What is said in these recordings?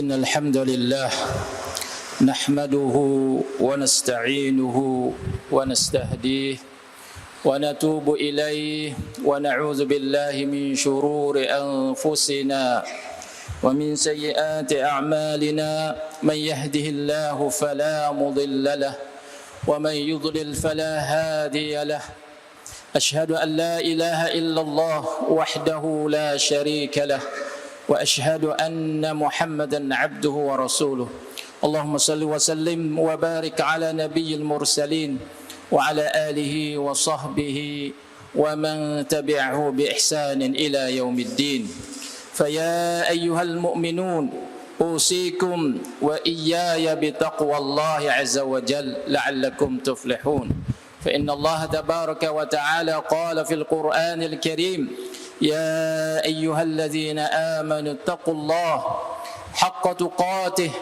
إن الحمد لله نحمده ونستعينه ونستهديه ونتوب إليه ونعوذ بالله من شرور أنفسنا ومن سيئات أعمالنا من يهده الله فلا مضل له ومن يضلل فلا هادي له أشهد أن لا إله إلا الله وحده لا شريك له وأشهد أن محمدا عبده ورسوله. اللهم صل وسلم وبارك على نبي المرسلين وعلى آله وصحبه ومن تبعه بإحسان إلى يوم الدين. فيا أيها المؤمنون أوصيكم وإياي بتقوى الله عز وجل لعلكم تفلحون. فإن الله تبارك وتعالى قال في القرآن الكريم يا أيها الذين آمنوا اتقوا الله حق تقاته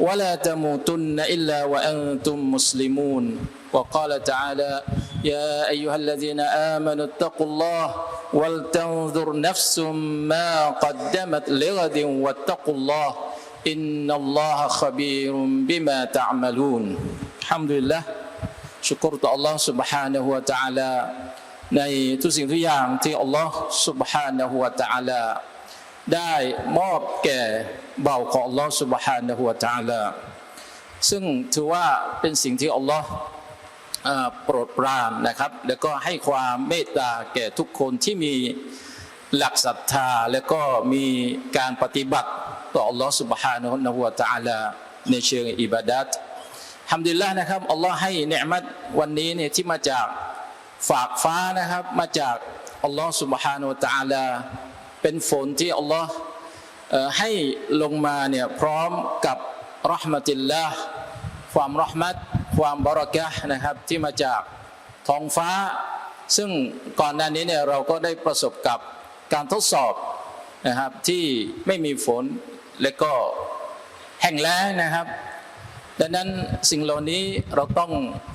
ولا تموتن إلا وأنتم مسلمون. وقال تعالى يا أيها الذين آمنوا اتقوا الله ولتنظر نفس ما قدمت لغد واتقوا الله إن الله خبير بما تعملون. الحمد لله. شكرت الله سبحانه وتعالى. ในทุกสิ่งทุกอย่างที่ Allah سبحانه และ تعالى ได้มอบแก่เบาของ Allah سبحانه และ تعالى ซึ่งถือว่าเป็นสิ่งที่ Allah โปรดปรานนะครับ แล้วก็ให้ความเมตตาแก่ทุกคนที่มีหลักศรัทธา แล้วก็มีการปฏิบัติต่อ Allah سبحانه และ تعالى ในเชิงอิบาดัตทำดีละนะครับอัลลอฮ์ให้เนืมัดวันนี้เนี่ยที่มาจาก ฝากฟ้านะครับมาจากอัลลอฮ์สุบฮานุตาลา เป็นฝนที่อัลลอฮ์ให้ลงมาเนี่ยพร้อมกับรหมติลละความรหมัดความบรักะนะครับที่มาจากท้องฟ้า ซึ่งก่อนหน้านี้เนี่ยเราก็ได้ประสบกับการทดสอบนะครับที่ไม่มีฝนและก็แห้งแล้งนะครับ ดังนั้นสิ่งเหล่านี้เราต้อง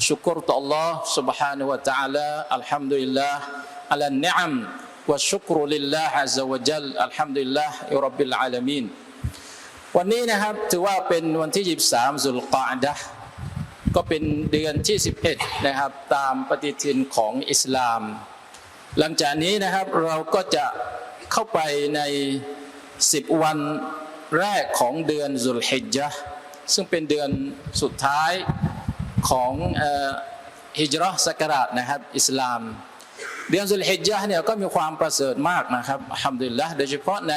ชุกรต่อ Allah سبحانه และ تعالى อัลฮัมดุลิลลาห์อัลนิอัมวะชุกรุลิลลาห์ عز وجل อัลฮัมดุลิลลาห์อิรับบิลอาลามีนวันนี้นะครับถือว่าเป็นวันที่23สุลกาดะก็เป็นเดือนที่ 11 นะครับ ตามปฏิทินของอิสลาม หลังจากนี้นะครับเราก็จะเข้าไปใน 10 วันแรกของเดือนสุลฮิจญะห์ ซึ่งเป็นเดือนสุดท้ายของฮิจรัชศักราชนะครับ อิสลาม เดือนสุลฮิจญะห์เนี่ยก็มีความประเสริฐมากนะครับฮัมดุลิลละโดยเฉพาะใน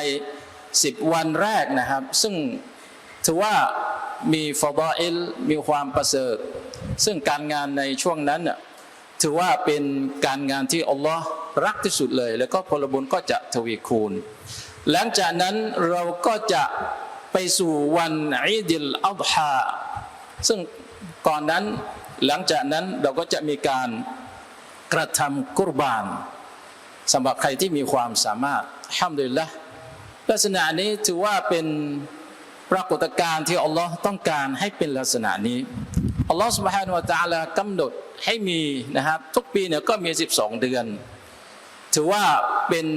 10 วันแรกนะครับ ซึ่งถือว่ามีฟอดาอิลมีความประเสริฐ ซึ่งการงานในช่วงนั้นถือว่าเป็นการงานที่อัลลอฮ์รักที่สุดเลย แล้วก็ผลบุญก็จะทวีคูณ หลังจากนั้นเราก็จะ ไปสู่วันอีดิลอัฎฮาซึ่งก่อนนั้นหลังจากนั้นเราก็จะมีการกระทำกุรบานสำหรับใครที่มีความสามารถห้ามดุลิลละลักษณะนี้ถือว่าเป็นปรากฏการณ์ที่อัลลอฮ์ต้องการให้เป็นลักษณะนี้อัลลอฮ์ سبحانه และ تعالى กำหนดให้มีนะครับ ทุกปีเนี่ยก็มี 12 เดือน ถือว่าเป็น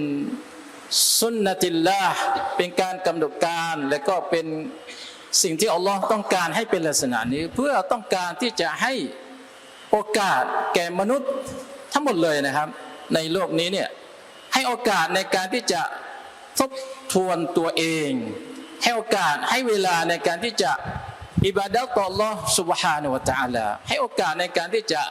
สุนนติลลาห์เป็นการกำหนดการและก็เป็นสิ่งที่อัลลอฮ์ต้องการให้เป็นลักษณะนี้ เพื่อต้องการที่จะให้โอกาสแก่มนุษย์ทั้งหมดเลยนะครับ ในโลกนี้เนี่ยให้โอกาสในการที่จะทบทวนตัวเอง ให้โอกาสให้เวลาในการที่จะอิบาดะต่อ Allah سبحانه และ تعالى ให้โอกาสในการที่จะ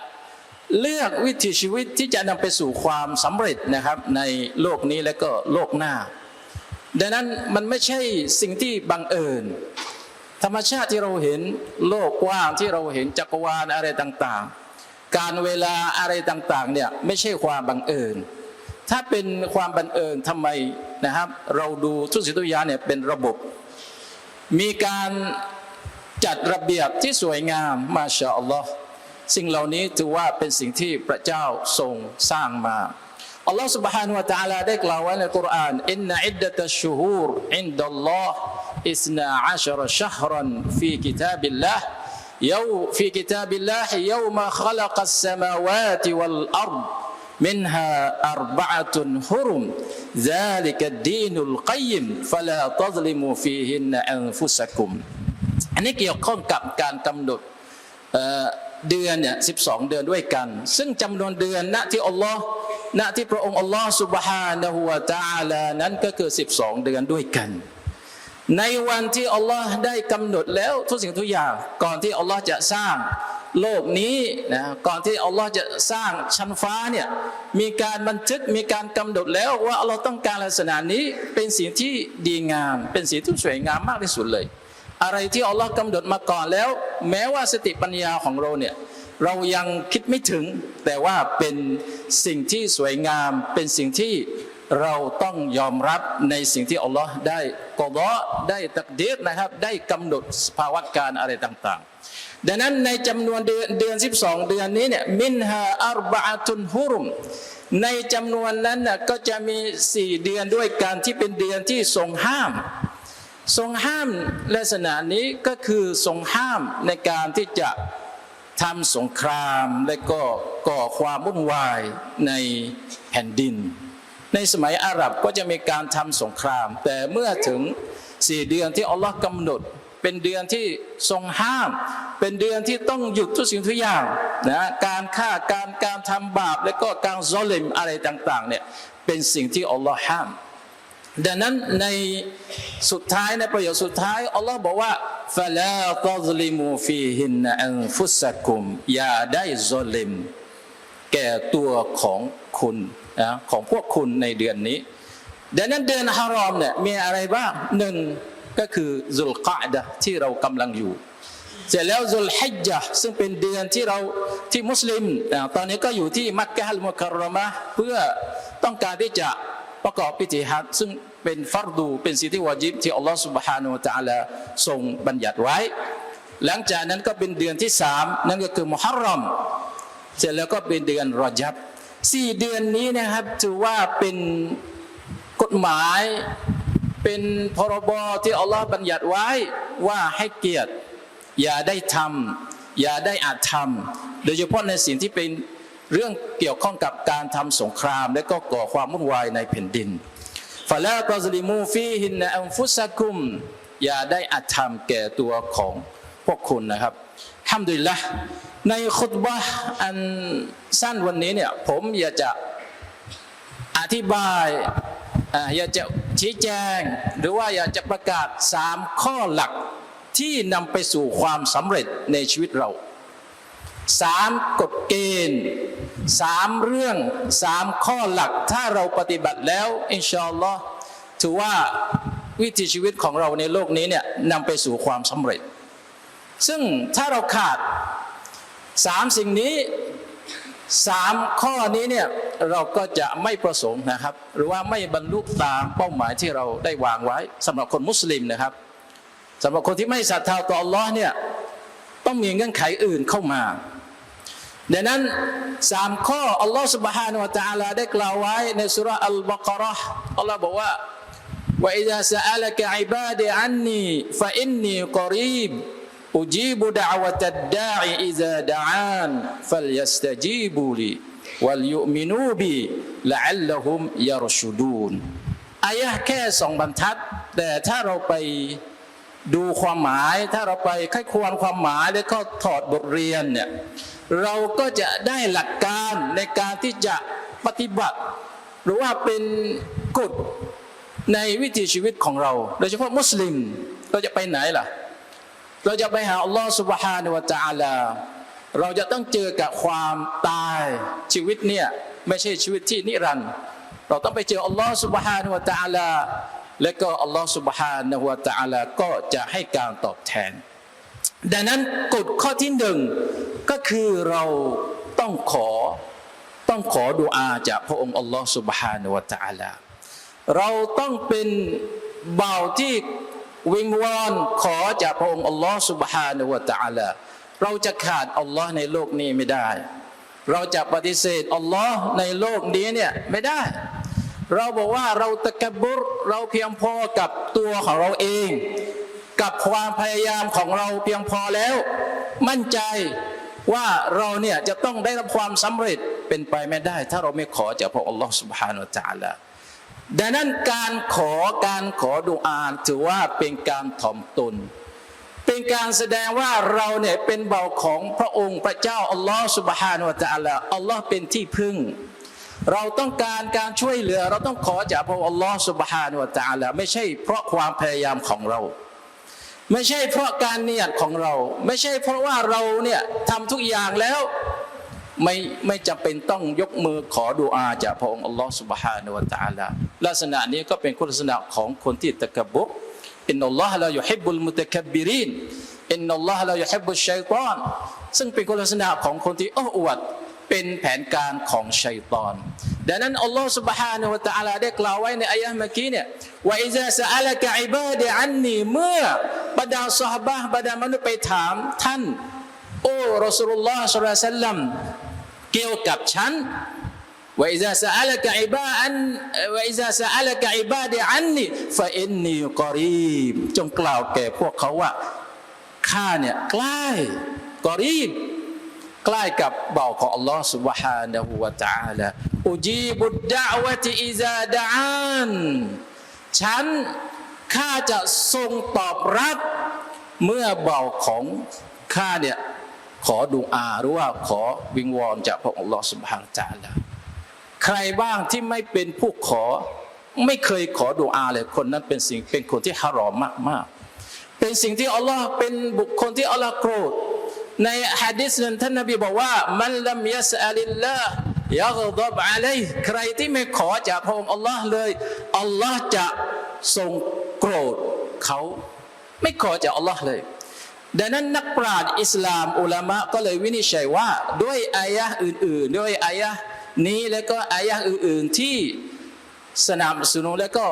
เลือกวิถีชีวิตที่จะนำไปสู่ความสำเร็จนะครับในโลกนี้และก็โลกหน้า ดังนั้นมันไม่ใช่สิ่งที่บังเอิญ ธรรมชาติที่เราเห็นโลกกว้างที่เราเห็นจักรวาลอะไรต่างๆ การเวลาอะไรต่างๆเนี่ยไม่ใช่ความบังเอิญ ถ้าเป็นความบังเอิญทำไมนะครับ เราดูทุกสิ่งทุกอย่างเนี่ยเป็นระบบ มีการจัดระเบียบที่สวยงามมาชาอัลลอฮ์ สิ่งเหล่านี้ถือว่าเป็นสิ่งที่พระเจ้าทรงสร้างมาอัลลอฮ์ سبحانه และ تعالى ได้กล่าวไว้ในกุรอานอินนอิดดะตัชชูฮูรอินดัลลอฮ์อิสนาอัชรชฮรันฟีกิตาบิลลาห์ يو في كتاب الله يوم خلق السماوات والأرض منها أربعة حرم ذلك الدين القيم فلا تظلموا فيهن أنفسكم อันนี้เกี่ยวข้องกับการกำหนด เดือนเนี่ยสิบสองเดือนด้วยกัน ซึ่งจำนวนเดือนณที่อัลลอฮ์ณที่พระองค์อัลลอฮ์สุบฮานะฮุวาตาลานั้นก็คือสิบสองเดือนด้วยกัน ในวันที่อัลลอฮ์ได้กำหนดแล้วทุกสิ่งทุกอย่างก่อนที่อัลลอฮ์จะสร้างโลกนี้นะก่อนที่อัลลอฮ์จะสร้างชั้นฟ้าเนี่ยมีการบันทึกมีการกำหนดแล้วว่าเราต้องการลักษณะนี้เป็นสิ่งที่ดีงาม เป็นสิ่งที่สวยงามมากที่สุดเลย อะไรที่อัลลอฮ์กำหนดมาก่อนแล้ว แม้ว่าสติปัญญาของเราเนี่ยเรายังคิดไม่ถึง แต่ว่าเป็นสิ่งที่สวยงาม เป็นสิ่งที่เราต้องยอมรับในสิ่งที่อัลลอฮ์ได้กอดอได้ตักดีรนะครับ ได้กำหนดสภาวะการอะไรต่างๆ ดังนั้นในจำนวนเดือนเดือน 12 เดือนนี้เนี่ยมินฮาอัรบะตุนฮุรุมในจำนวนนั้นน่ะก็จะมีสี่เดือนด้วยกันที่เป็นเดือนที่ทรงห้าม ทรงห้ามลักษณะนี้ก็คือทรงห้ามในการที่จะทำสงครามและก็ก่อความวุ่นวายในแผ่นดิน ในสมัยอาหรับก็จะมีการทำสงคราม แต่เมื่อถึงสี่เดือนที่อัลลอฮ์กำหนด เป็นเดือนที่ทรงห้าม เป็นเดือนที่ต้องหยุดทุกสิ่งทุกอย่างนะการฆ่าการการทำบาปและก็การซอลิมอะไรต่างๆเนี่ยเป็นสิ่งที่อัลลอฮ์ห้าม ดังนั้นในสุดท้ายในประโยคสุดท้ายอัลลอฮ์บอกว่าฟะลาตซลิมูฟีฮินอันฟุสกุมอย่าได้ซอลิม แก่ตัวของคุณนะของพวกคุณในเดือนนี้ดังนั้นเดือนฮารอมเนี่ยมีอะไรบ้างหนึ่งก็คือซุลกาดะที่เรากำลังอยู่ เสร็จแล้วซุลฮิจญะซึ่งเป็นเดือนที่เราที่มุสลิม ตอนนี้ก็อยู่ที่มักกะฮัมุคารมะเพื่อต้องการที่จะประกอบพิธีฮัจซึ่ง เป็นฟัรดู เป็นสิ่งที่วาจิบที่อัลลอฮฺ سبحانه และ تعالى ทรงบัญญัติไว้ หลังจากนั้นก็เป็นเดือนที่สามนั่นก็คือมุฮัรรอม เสร็จแล้วก็เป็นเดือนรอจับสี่เดือนนี้นะครับถือว่าเป็นกฎหมาย เป็นพรบที่อัลลอฮ์บัญญัติไว้ว่าให้เกียรติ อย่าได้ทำอย่าได้อาจทำโดยเฉพาะในสิ่งที่เป็นเรื่องเกี่ยวข้องกับการทำสงคราม และก็ก่อความวุ่นวายในแผ่นดิน ฟาลาตอซลิมูฟีฮินนอัมฟุสกุม อย่าได้อาจทำแก่ตัวของพวกคุณนะครับห้ามดุลละในคุตบะอันสั้นวันนี้เนี่ยผมอยากจะอธิบายอยากจะชี้แจง หรือว่าอยากจะประกาศสามข้อหลักที่นำไปสู่ความสำเร็จในชีวิตเรา สามกฎเกณฑ์สามเรื่องสามข้อหลักถ้าเราปฏิบัติแล้ว อินชาอัลลอฮ์ถือว่าวิถีชีวิตของเราในโลกนี้เนี่ยนำไปสู่ความสำเร็จ ซึ่งถ้าเราขาดสามสิ่งนี้สามข้อนี้เนี่ยเราก็จะไม่ประสงค์นะครับ หรือว่าไม่บรรลุตามเป้าหมายที่เราได้วางไว้สำหรับคนมุสลิมนะครับสำหรับคนที่ไม่ศรัทธาต่ออัลลอฮ์เนี่ยต้องมีเงื่อนไขอื่นเข้ามา ดังนั้นสามข้ออัลลอฮ์ سبحانه และ تعالى ได้กล่าวไว้ในสุราะห์อัลบากเราะห์อัลลอฮ์บอกว่า وإذا سألك عبادي عني فإني قريب أجيب دعوة الداع إذا دعان فليستجيبوا لي وليؤمنوا بي لعلهم يرشدون อายะห์แค่สองบรรทัด แต่ถ้าเราไปดูความหมาย ถ้าเราไปค่อยควรความหมายแล้วก็ถอดบทเรียนเนี่ย เราก็จะได้หลักการในการที่จะปฏิบัติ หรือว่าเป็นกฎในวิถีชีวิตของเรา โดยเฉพาะมุสลิมเราจะไปไหนล่ะ เราจะไปหาอัลลอฮฺสุบฮานุวะตาลาเราจะต้องเจอกับความตายชีวิตเนี่ยไม่ใช่ชีวิตที่นิรันดร์เราต้องไปเจออัลลอฮฺสุบฮานุวะตาลาและก็อัลลอฮฺสุบฮานะฮุวาตะอาลาก็จะให้การตอบแทน ดังนั้นกฎข้อที่หนึ่งก็คือเราต้องขอต้องขอดุอาจากพระองค์อัลลอฮฺ سبحانه และ تعالى เราต้องเป็นบ่าวที่วิงวอนขอจากพระองค์อัลลอฮฺ سبحانه และ تعالى เราจะขาดอัลลอฮ์ในโลกนี้ไม่ได้ เราจะปฏิเสธอัลลอฮ์ในโลกนี้เนี่ยไม่ได้ เราบอกว่าเราตะกบุรเราเพียงพอกับตัวของเราเอง กับความพยายามของเราเพียงพอแล้ว มั่นใจว่าเราเนี่ยจะต้องได้รับความสำเร็จ เป็นไปไม่ได้ ถ้าเราไม่ขอจากพระองค์อัลลอฮ์ سبحانه และ تعالى ดังนั้นการขอการขอดุอาถือว่าเป็นการถ่อมตน เป็นการแสดงว่าเราเนี่ยเป็นเบาของพระองค์พระเจ้าอัลลอฮ์ سبحانه และ تعالى อัลลอฮ์เป็นที่พึ่ง เราต้องการการช่วยเหลือ เราต้องขอจากพระองค์อัลลอฮ์ سبحانه และ تعالى ไม่ใช่เพราะความพยายามของเรา ไม่ใช่เพราะการเนียดของเรา ไม่ใช่เพราะว่าเราเนี่ยทำทุกอย่างแล้วไม่ไม่จำเป็นต้องยกมือขอดูอาจากพระองค์อัลลอฮฺสุบฮานวะตาลาลักษณะนี้ก็เป็นคุณลักษณะของคนที่ตะกบุกอินนัลลอฮฺลาอยุหิบุลมุตะกบิรินอินนัลลอฮฺลาอยุหิบุลชัยตอนซึ่งเป็นคุณลักษณะของคนที่อ้ออวด เป็นแผนการของชัยฏอนดังนั้นอัลลอฮ์ سبحانه และ تعالى ได้กล่าวไว้ในอายะห์เมื่อกี้เนี่ยว่าอิซาสะอัลกะอิบาดะอันนีเมื่อบรรดาซอฮาบะห์บรรดามนุษย์ไปถามท่าน โอ้รอสูลุลลอฮ์ศ็อลลัลลอฮุอะลัยฮิวะซัลลัม เกี่ยวกับฉันว่าอิซาสะอัลกะอิบาอันว่าอิซาสะอัลกะอิบาดะอันนีฟะอินนีกอรีบจงกล่าวแก่พวกเขาว่าข้าเนี่ยใกล้กอรีบ ใกล้กับเบาของอัลลอฮ์ سبحانه และ تعالى อุจีบุดดะวะติอิซาดะอันฉันข้าจะทรงตอบรับ เมื่อเบาของข้าเนี่ย ขอดุอาหรือว่าขอวิงวอนจากพระองค์อัลลอฮ์ سبحانه และ تعالى ใครบ้างที่ไม่เป็นผู้ขอ ไม่เคยขอดุอาเลยคนนั้นเป็นสิ่งเป็นคนที่ฮารอมมากมากๆเป็นสิ่งที่อัลลอฮ์เป็นบุคคลที่อัลลอฮ์โกรธ ในฮะดิษนั้นท่านนบีบอกว่า มันลัมยัสอัลิลลาห์ยักฎบอะลัยใครที่ไม่ขอจากพระองค์อัลลอฮ์เลยอัลลอฮ์จะทรงโกรธเขาไม่ขอจากอัลลอฮ์เลยดังนั้นนักปราชญ์อิสลามอุลามะก็เลยวินิจฉัยว่าด้วยอายะอื่น ๆ ด้วยอายะนี้แล้วก็อายะอื่น ๆที่สนับสนุนแล้วก็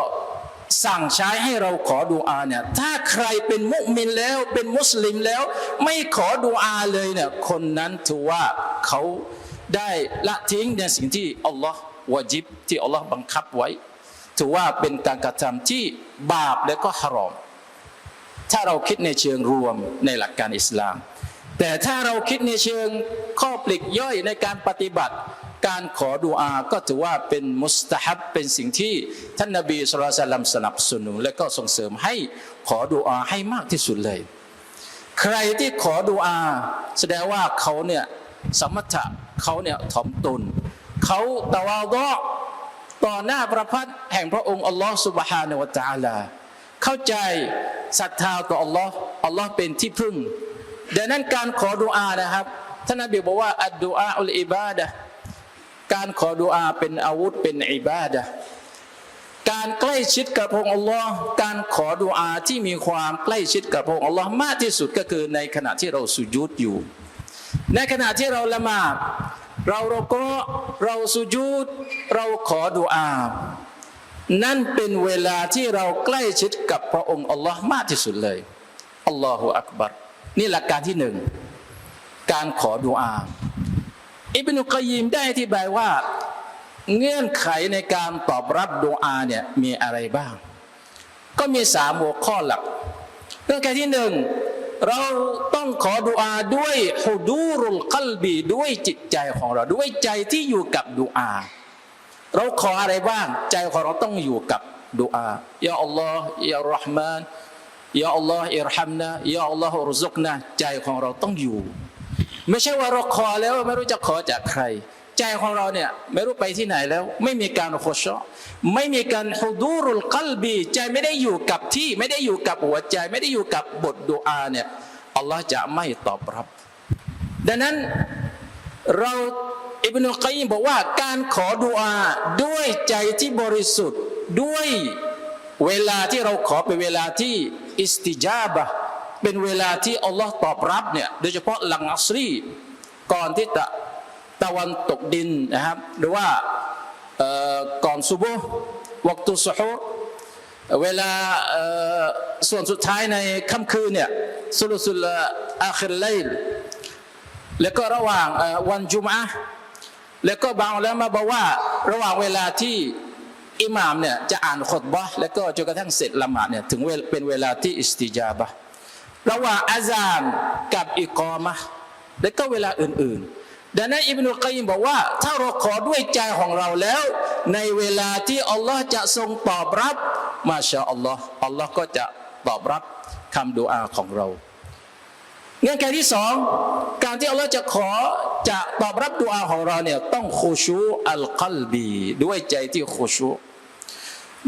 สั่งใช้ให้เราขอดุอาเนี่ยถ้าใครเป็นมุมินแล้วเป็นมุสลิมแล้ว ไม่ขอดุอาเลยเนี่ยคนนั้นถือว่าเขาได้ละทิ้งในสิ่งที่อัลลอฮ์วาจิบที่อัลลอฮ์บังคับไว้ ถือว่าเป็นการกระทำที่บาปและก็ฮารอม ถ้าเราคิดในเชิงรวมในหลักการอิสลาม แต่ถ้าเราคิดในเชิงข้อปลีกย่อยในการปฏิบัติ การขอดุอาก็ถือว่าเป็นมุสตาฮับเป็นสิ่งที่ท่านนบีสุลต่านสนับสนุนและก็ส่งเสริมให้ขอดุอาให้มากที่สุดเลย ใครที่ขอดุอา แสดงว่าเขาเนี่ยสมถะเขาเนี่ยถ่อมตนเขาตะวาก็ต่อหน้าประพัดแห่งพระองค์อัลลอฮ์สุบฮานาวะตาลา เข้าใจศรัทธาต่ออัลลอฮ์อัลลอฮ์เป็นที่พึ่งดังนั้นการขอดุอานะครับท่านนบีบอกว่าอัดดุอาอุลอิบาดะ การขอดุอาเป็นอาวุธเป็นอิบาดะการใกล้ชิดกับพระองค์อัลลอฮ์การขอดุอาที่มีความใกล้ชิดกับพระองค์อัลลอฮ์มากที่สุดก็คือในขณะที่เราสุญูดอยู่ ในขณะที่เราละหมาดเราเราก็เราสุญูดเราขอดุอา นั่นเป็นเวลาที่เราใกล้ชิดกับพระองค์อัลลอฮ์มากที่สุดเลยอัลลอฮฺอักบัรนี่หลักการที่หนึ่งการขอดุอา อิบนุกยยิมได้อธิบายว่า เงื่อนไขในการตอบรับดุอาเนี่ยมีอะไรบ้าง ก็มีสามหัวข้อหลักเรื่องแค่ที่หนึ่งเราต้องขอดุอาด้วยฮุดูรุลกัลบีด้วยจิตใจของเราด้วยใจที่อยู่กับดุอา เราขออะไรบ้าง ใจของเราต้องอยู่กับดุอายาอัลลอฮ์ยารห์มานยาอัลลอฮ์อิรฮัมนะยาอัลลอฮ์รุซุกนะใจของเราต้องอยู่ ไม่ใช่ว่าเราขอแล้วไม่รู้จะขอจากใคร ใจของเราเนี่ยไม่รู้ไปที่ไหนแล้ว ไม่มีการโคชอไม่มีการฮุดูรุลกัลบีใจไม่ได้อยู่กับที่ไม่ได้อยู่กับหัวใจ ไม่ได้อยู่กับบทดุอาเนี่ยอัลลอฮ์จะไม่ตอบรับ ดังนั้นเราอิบนุลกัยมบอกว่าการขอดุอาด้วยใจที่บริสุทธิ์ด้วยเวลาที่เราขอเป็นเวลาที่อิสติจาบะ เป็นเวลาที่อัลลอฮ์ตอบรับเนี่ยโดยเฉพาะหลังอัสรีก่อนที่จะตะวันตกดินนะครับ หรือว่าก่อนซุบฮ์วักตุสุฮูรเวลาส่วนสุดท้ายในค่ำคืนเนี่ยสุลสุลอาคิรไลลแล้วก็ระหว่างวันจุมอะแล้วก็บางแล้วมาบอกว่าระหว่างเวลาที่อิหม่ามเนี่ยจะอ่านขตบะแล้วก็จนกระทั่งเสร็จละหมาดเนี่ยถึงเป็นเวลาที่อิสติจาบะ ระหว่างอาซานกับอิกอมะแล้วก็เวลาอื่นๆ ดังนั้นอิบนุกัยยิมบอกว่า ถ้าเราขอด้วยใจของเราแล้ว ในเวลาที่อัลลอฮ์จะทรงตอบรับ มาชาอัลลอฮ์อัลลอฮ์ก็จะตอบรับคำดุอาของเราเงื่อนไขที่สองการที่อัลลอฮ์จะขอจะตอบรับดุอาของเราเนี่ยต้องคูชูอัลกัลบีด้วยใจที่คูชู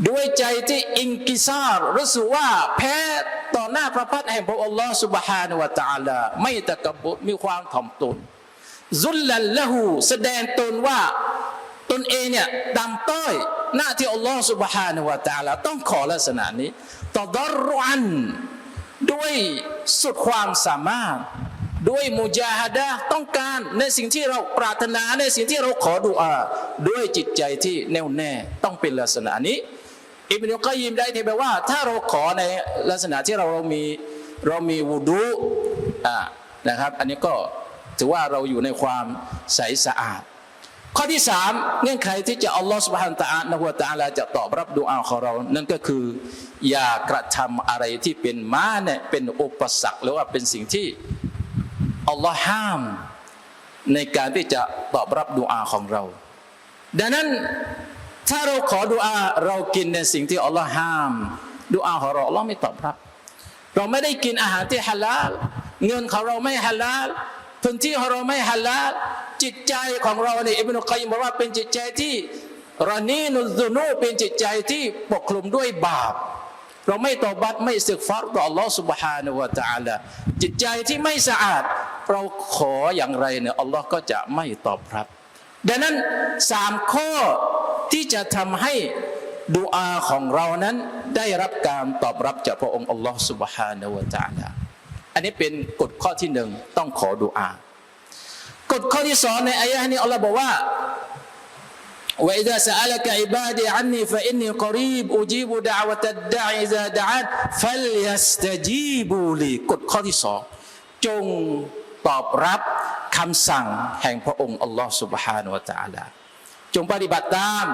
ด้วยใจที่อิงกิซาร์รู้สึกว่าแพ้ ต่อหน้าพระพักแห่งพระองค์ลอสุบฮานวะตาลาไม่ตะกบุมีความถ่อมตนซุลลันละหูแสดงตนว่าตนเองเนี่ยดำต้อยหน้าที่อัลลอฮ์สุบฮานวะตาลาต้องขอลักษณะนี้ต่อดรอันด้วยสุดความสามารถ ด้วยมุจาฮดะต้องการในสิ่งที่เราปรารถนาในสิ่งที่เราขอดุอา ด้วยจิตใจที่แน่วแน่ต้องเป็นลักษณะนี้ อิบนุกัยยิมได้ที่แปลว่า ถ้าเราขอในลักษณะที่เราเรามีเรามีวูดูอ่านะครับ อันนี้ก็ถือว่าเราอยู่ในความใสสะอาด ข้อที่สามเงื่อนไขที่จะอัลลอฮฺสุบฮานตะอานะฮุวตะอาลาจะตอบรับดุอาของเรา นั่นก็คือ อย่ากระทำอะไรที่เป็นมาเนี่ยเป็นอุปสรรคหรือว่าเป็นสิ่งที่อัลลอฮ์ห้าม ในการที่จะตอบรับดุอาของเรา ดังนั้น ถ้าเราขอดุอาเรากินในสิ่งที่อัลลอฮ์ห้ามดุอาของเราอัลลอฮ์ไม่ตอบรับ เราไม่ได้กินอาหารที่ฮาลาลเงินของเราไม่ฮาลาลพื้นที่ของเราไม่ฮาลาลจิตใจของเราเนี่ยอิบนุกัยยิมบอกว่าเป็นจิตใจที่รอนีนุซุนูเป็นจิตใจที่ปกคลุมด้วยบาป เราไม่ตอบัตไม่สึกฟารต่อ Allah سبحانه และ تعالى จิตใจที่ไม่สะอาด เราขออย่างไรเนี่ยอัลลอฮ์ก็จะไม่ตอบรับ ดังนั้นสามข้อ ที่จะทำให้ดุอาของเรานั้นได้รับการตอบรับจากพระองค์อัลลอฮ์ سبحانه และ تعالى อันนี้เป็นกฎข้อที่หนึ่งต้องขอดุอา กฎข้อที่สองในอายะห์นี้อัลลอฮ์บอกว่า وإذا سألك عبادي عني فإني قريب أجيب دعوة الداعي إذا دعان فليستجيبوا لي กฎข้อที่สองจงตอบรับคำสั่งแห่งพระองค์อัลลอฮ์ سبحانه และ تعالى จงปฏิบัติตาม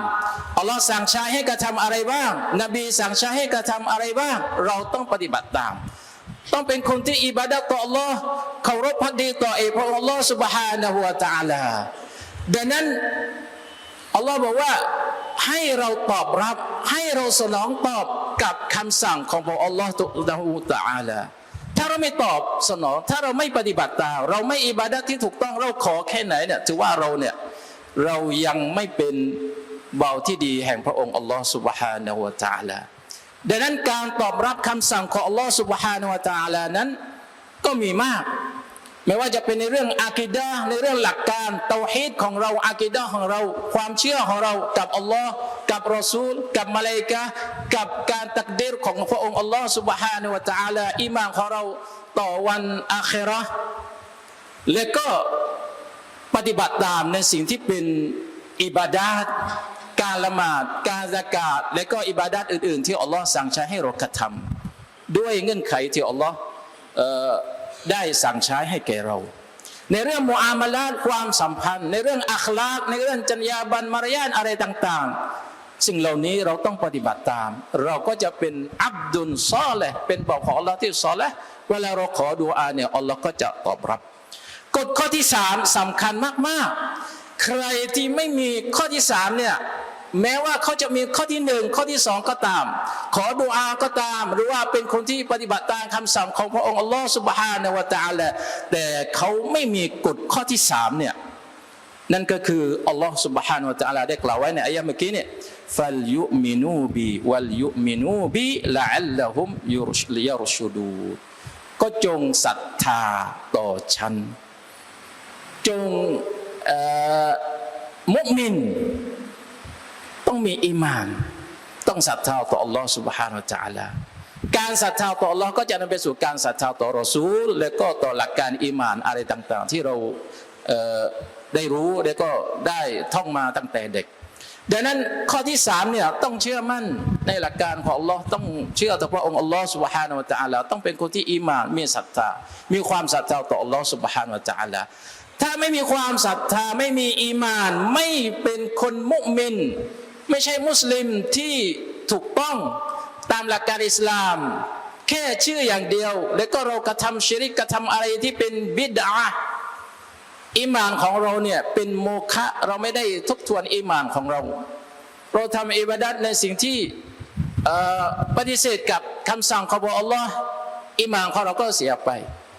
อัลลอฮ์สั่งใช้ให้กระทำอะไรบ้าง นบีสั่งใช้ให้กระทำอะไรบ้าง เราต้องปฏิบัติตาม ต้องเป็นคนที่อิบาดะห์ต่ออัลลอฮ์เคารพพักดีต่อเอกพระองค์อัลลอฮ์ سبحانه และ تعالى ดังนั้น อัลลอฮ์บอกว่าให้เราตอบรับ ให้เราสนองตอบกับคำสั่งของพระอัลลอฮ์ตุลาหูตะอาลาถ้าเราไม่ตอบสนอง ถ้าเราไม่ปฏิบัติตามเราไม่อิบาดะห์ที่ถูกต้องเราขอแค่ไหนเนี่ยถือว่าเราเนี่ย เรายังไม่เป็นเบาที่ดีแห่งพระองค์อัลลอฮ์ سبحانه และ تعالى ดังนั้นการตอบรับคำสั่งของอัลลอฮ์ سبحانه และ تعالى นั้นก็มีมาก ไม่ว่าจะเป็นในเรื่องอากิดะห์ในเรื่องหลักการเตาฮีดของเราอากิดะห์ของเรา ความเชื่อของเรากับอัลลอฮ์กับรอซูล กับมาเลายกะห์กับการตักดีรของพระองค์อัลลอฮ์ سبحانه และ تعالى อีหมานของเราต่อวันอาคราะห์และก็ ปฏิบัติตามในสิ่งที่เป็นอิบาดาตการละหมาดการซากาตและก็อิบาดาตอื่น ๆ ที่อัลลอฮ์สั่งใช้ให้เรากระทำด้วยเงื่อนไขที่อัลลอฮ์ได้สั่งใช้ให้แก่เรา ในเรื่องมุอามาลาตความสัมพันธ์ ในเรื่องอัคลากในเรื่องจรรยาบรรณมารยาทอะไรต่าง ๆ สิ่งเหล่านี้เราต้องปฏิบัติตาม เราก็จะเป็นอับดุลซอเลยเป็นบอกของอัลลอฮ์ที่ซอเลยเวลาเราขอดูอาเนี่ยอัลลอฮ์ก็จะตอบรับ กฎข้อที่สามสำคัญมากๆ ใครที่ไม่มีข้อที่สามเนี่ยแม้ว่าเขาจะมีข้อที่หนึ่งข้อที่สองก็ตาม ขอดุอาก็ตาม หรือว่าเป็นคนที่ปฏิบัติตามคำสั่งของพระองค์อัลลอฮฺสุบฮานาวะตะอาลาแต่เขาไม่มีกฎข้อที่สามเนี่ยนั่นก็คืออัลลอฮฺสุบฮานาวะตะอาลาได้กล่าวไว้ในอายะห์เมื่อกี้เนี่ยฟัลยุมินูบีวัลยุมินูบีละอัลละฮุมยุรชลิยรุชูดูก็จงศรัทธาต่อฉัน จงเอ่อมุมิน ต้องมีอีมาน ต้องศรัทธาต่อ Allah سبحانه และ تعالى การศรัทธาต่อ Allah ก็จะนำไปสู่การศรัทธาต่อรอซูล และก็ต่อหลักการอีมานอะไรต่าง ๆ ที่เราเอ่อได้รู้และก็ได้ท่องมาตั้งแต่เด็ก ดังนั้นข้อที่สามเนี่ยต้องเชื่อมั่นในหลักการของ Allah ต้องเชื่อต่อพระองค์ Allah سبحانه และ تعالى ต้องเป็นคนที่อีมาน มีศรัทธา มีความศรัทธาต่อ Allah سبحانه และ تعالى ถ้าไม่มีความศรัทธาไม่มีอีมาน ไม่เป็นคนมุมิน ไม่ใช่มุสลิมที่ถูกต้องตามหลักการอิสลาม แค่ชื่ออย่างเดียว แล้วก็เรากระทำชิริกกระทำอะไรที่เป็นบิดาอีมานของเราเนี่ยเป็นโมฆะเราไม่ได้ทบทวนอีมานของเรา เราทำอิบาดัตในสิ่งที่ปฏิเสธกับคำสั่งของอัลลอฮ์อีมานของเราก็เสียไป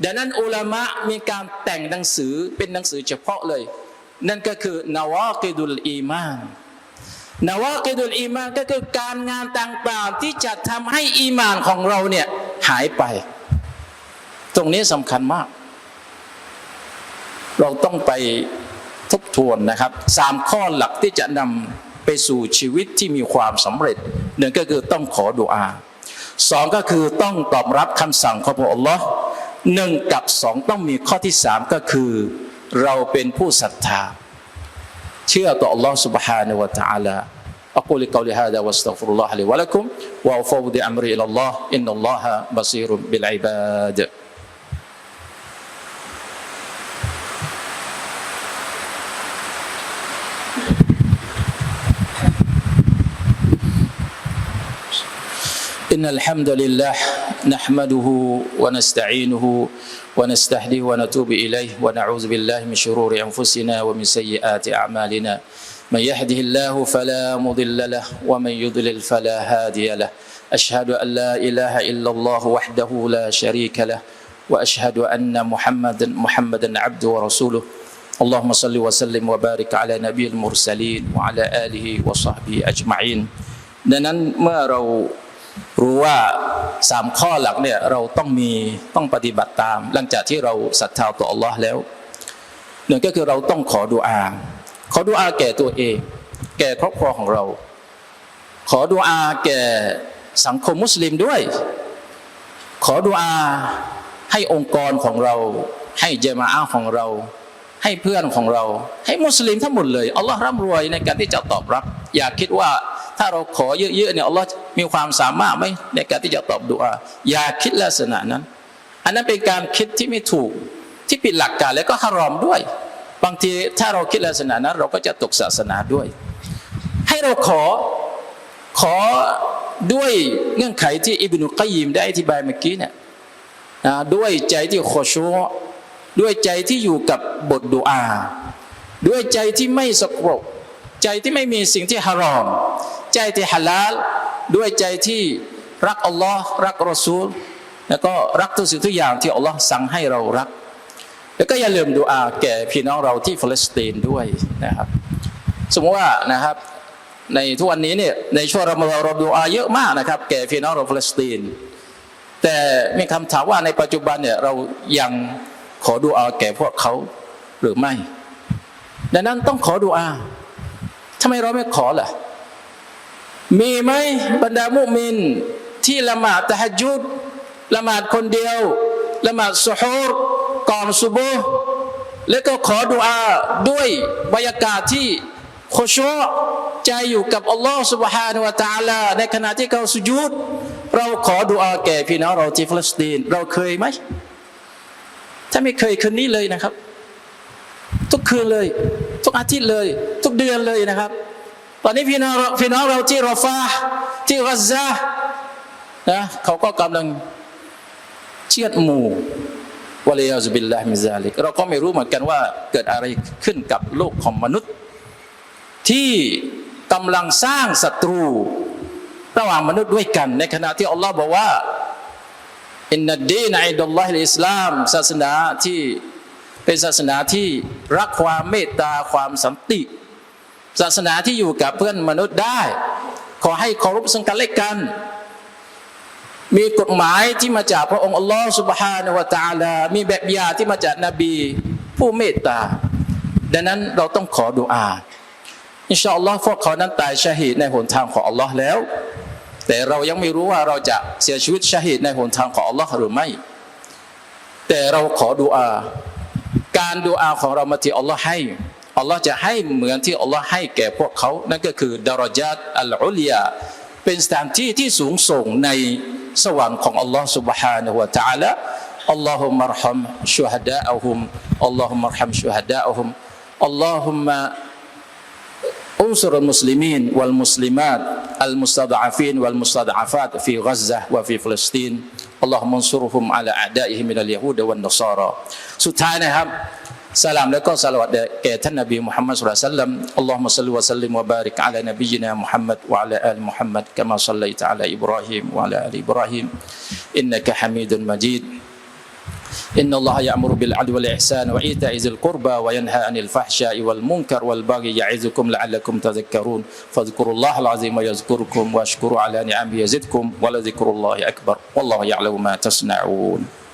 ดังนั้นอุลามะมีการแต่งหนังสือเป็นหนังสือเฉพาะเลย นั่นก็คือนาวากิดุลอีมานนาวากิดุลอีมานก็คือการงานต่างๆที่จะทำให้อีมานของเราเนี่ยหายไป ตรงนี้สำคัญมาก เราต้องไปทบทวนนะครับสามข้อหลักที่จะนำไปสู่ชีวิตที่มีความสำเร็จหนึ่งก็คือต้องขอดุอาสองก็คือต้องตอบรับคำสั่งของพระองค์ หนึ่งกับสองต้องมีข้อที่สามก็คือ เราเป็นผู้ศรัทธา เชื่อต่อ Allah سبحانه และ تعالى أقول قولي هذا واستغفر الله لي ولكم وأفوض أمري إلى الله إن الله بصير بالعباد إن الحمد لله نحمده ونستعينه ونستهديه ونتوب إليه ونعوذ بالله من شرور أنفسنا ومن سيئات أعمالنا. من يهده الله فلا مضل له ومن يضلل فلا هادي له. أشهد أن لا إله إلا الله وحده لا شريك له وأشهد أن محمدا محمدا عبده ورسوله. اللهم صل وسلم وبارك على نبي المرسلين وعلى آله وصحبه أجمعين. ดังนั้นเมื่อเรา รู้ว่าสามข้อหลักเนี่ยเราต้องมีต้องปฏิบัติตาม หลังจากที่เราศรัทธาต่อ Allah แล้วหนึ่งก็คือเราต้องขอดุอา ขอดุอาแก่ตัวเอง แก่ครอบครัวของเรา ขอดุอาแก่สังคมมุสลิมด้วย ขอดุอาให้องค์กรของเรา ให้เจมาอาของเรา ให้เพื่อนของเรา ให้มุสลิมทั้งหมดเลยอัลลอฮ์ร่ำรวยในการที่จะตอบรับ อย่าคิดว่า ถ้าเราขอเยอะๆเนี่ยอัลลอฮ์มีความสามารถไหมในการที่จะตอบดุอาอย่าคิดลักษณะนั้น อันนั้นเป็นการคิดที่ไม่ถูกที่ผิดหลักการและก็ฮารอมด้วย บางทีถ้าเราคิดลักษณะนั้น เราก็จะตกศาสนาด้วย ให้เราขอขอด้วยเงื่อนไขที่อิบนุกัยยิมได้อธิบายเมื่อกี้เนี่ยนะด้วยใจที่ขอชัวด้วยใจที่อยู่กับบทดุอา ด้วยใจที่ไม่สกปรกใจที่ไม่มีสิ่งที่ฮารอม ใจที่ฮาลาลด้วยใจที่รักอัลลอฮ์รักรอซูล แล้วก็รักทุกสิ่งทุกอย่างที่อัลลอฮ์สั่งให้เรารัก แล้วก็อย่าลืมดูอาแก่พี่น้องเราที่ฟาเลสไตน์ด้วยนะครับ สมมติว่านะครับในทุกวันนี้เนี่ยในช่วงรอมฎอนเราดูอาเยอะมากนะครับ แก่พี่น้องเราฟาเลสไตน์แต่มีคำถามว่าในปัจจุบันเนี่ยเรายังขอดูอาแก่พวกเขาหรือไม่ ดังนั้นต้องขอดูอาทำไมเราไม่ขอล่ะ มีไหมบรรดามุมินที่ละหมาดตะฮัจยุดละหมาดคนเดียวละหมาดสุฮูรก่อนซุบฮ์แล้วก็ขอดุอาด้วยบรรยากาศที่โคชอใจอยู่กับอัลลอฮ์ سبحانه และ تعالى ในขณะที่เขาสุญูดเราขอดุอาแก่พี่น้องเราที่ฟลสตีน เราเคยไหม ถ้าไม่เคยคืนนี้เลยนะครับ ทุกคืนเลย ทุกอาทิตย์เลย ทุกเดือนเลยนะครับ ตอนนี้พี่น้องเราพี่น้องเราที่รอฟาที่กัซซานะเขาก็กำลังเชียดหมู่วะลัยาซุบิลลาฮิมิซาลิกเราก็ไม่รู้เหมือนกันว่าเกิดอะไรขึ้นกับโลกของมนุษย์ ที่กำลังสร้างศัตรูระหว่างมนุษย์ด้วยกัน ในขณะที่อัลลอฮ์บอกว่าอินนัดดีนอิดลลอฮิลอิสลาม ศาสนาที่เป็นศาสนาที่รักความเมตตาความสันติ ศาสนาที่อยู่กับเพื่อนมนุษย์ได้ ขอให้เคารพซึ่งกันและกัน มีกฎหมายที่มาจากพระองค์อัลลอฮฺสุบฮานาวะตาลา มีแบบยาที่มาจากนบีผู้เมตตา ดังนั้นเราต้องขอดุอาอินชาอัลลอฮ์พวกเขานั้นตายชาฮีดในหนทางของอัลลอฮ์แล้ว แต่เรายังไม่รู้ว่าเราจะเสียชีวิตชาฮีดในหนทางของอัลลอฮ์หรือไม่ แต่เราขอดุอา การดุอาของเรามาที่อัลลอฮ์ให้ อัลลอฮ์จะให้เหมือนที่อัลลอฮ์ให้แก่พวกเขา นั่นก็คือดารจัตอัลอุลยา เป็นสถานที่ที่สูงส่งในสวรรค์ของอัลลอฮ์ سبحانه และ تعالى อัลลอฮุมะรฮัมชุฮดาอะฮุมอัลลอฮุมะรฮัมชุฮดาอะฮุมอัลลอฮุมะ انصر المسلمين والمسلمات المستضعفين والمستضعفات في غزة وفي فلسطين اللهم انصرهم على أعدائهم من اليهود والنصارى สุดท้ายนะครับ สลามและก็สลวัตแก่ท่านนบีมุฮัมมัดสุลตัลลัมอัลลอฮุมะซัลลิวะซัลลิมวะบาริกอะลานบีนามุฮัมมัดวะอะลาอาลมุฮัมมัดกะมาซัลลัยตะอะลาอิบราฮิม سلام لك صلوات على نبي محمد صلى الله عليه وسلم اللهم صل وسلم وبارك على نبينا محمد وعلى آل محمد كما صليت على إبراهيم وعلى آل إبراهيم إنك حميد مجيد إن الله يأمر بالعدل والإحسان وإيتاء ذي القربى وينهى عن الفحشاء والمنكر والبغي يعظكم لعلكم تذكرون فاذكروا الله العظيم يذكركم واشكروا على نعمه يزدكم ولذكر الله أكبر والله يعلم ما تصنعون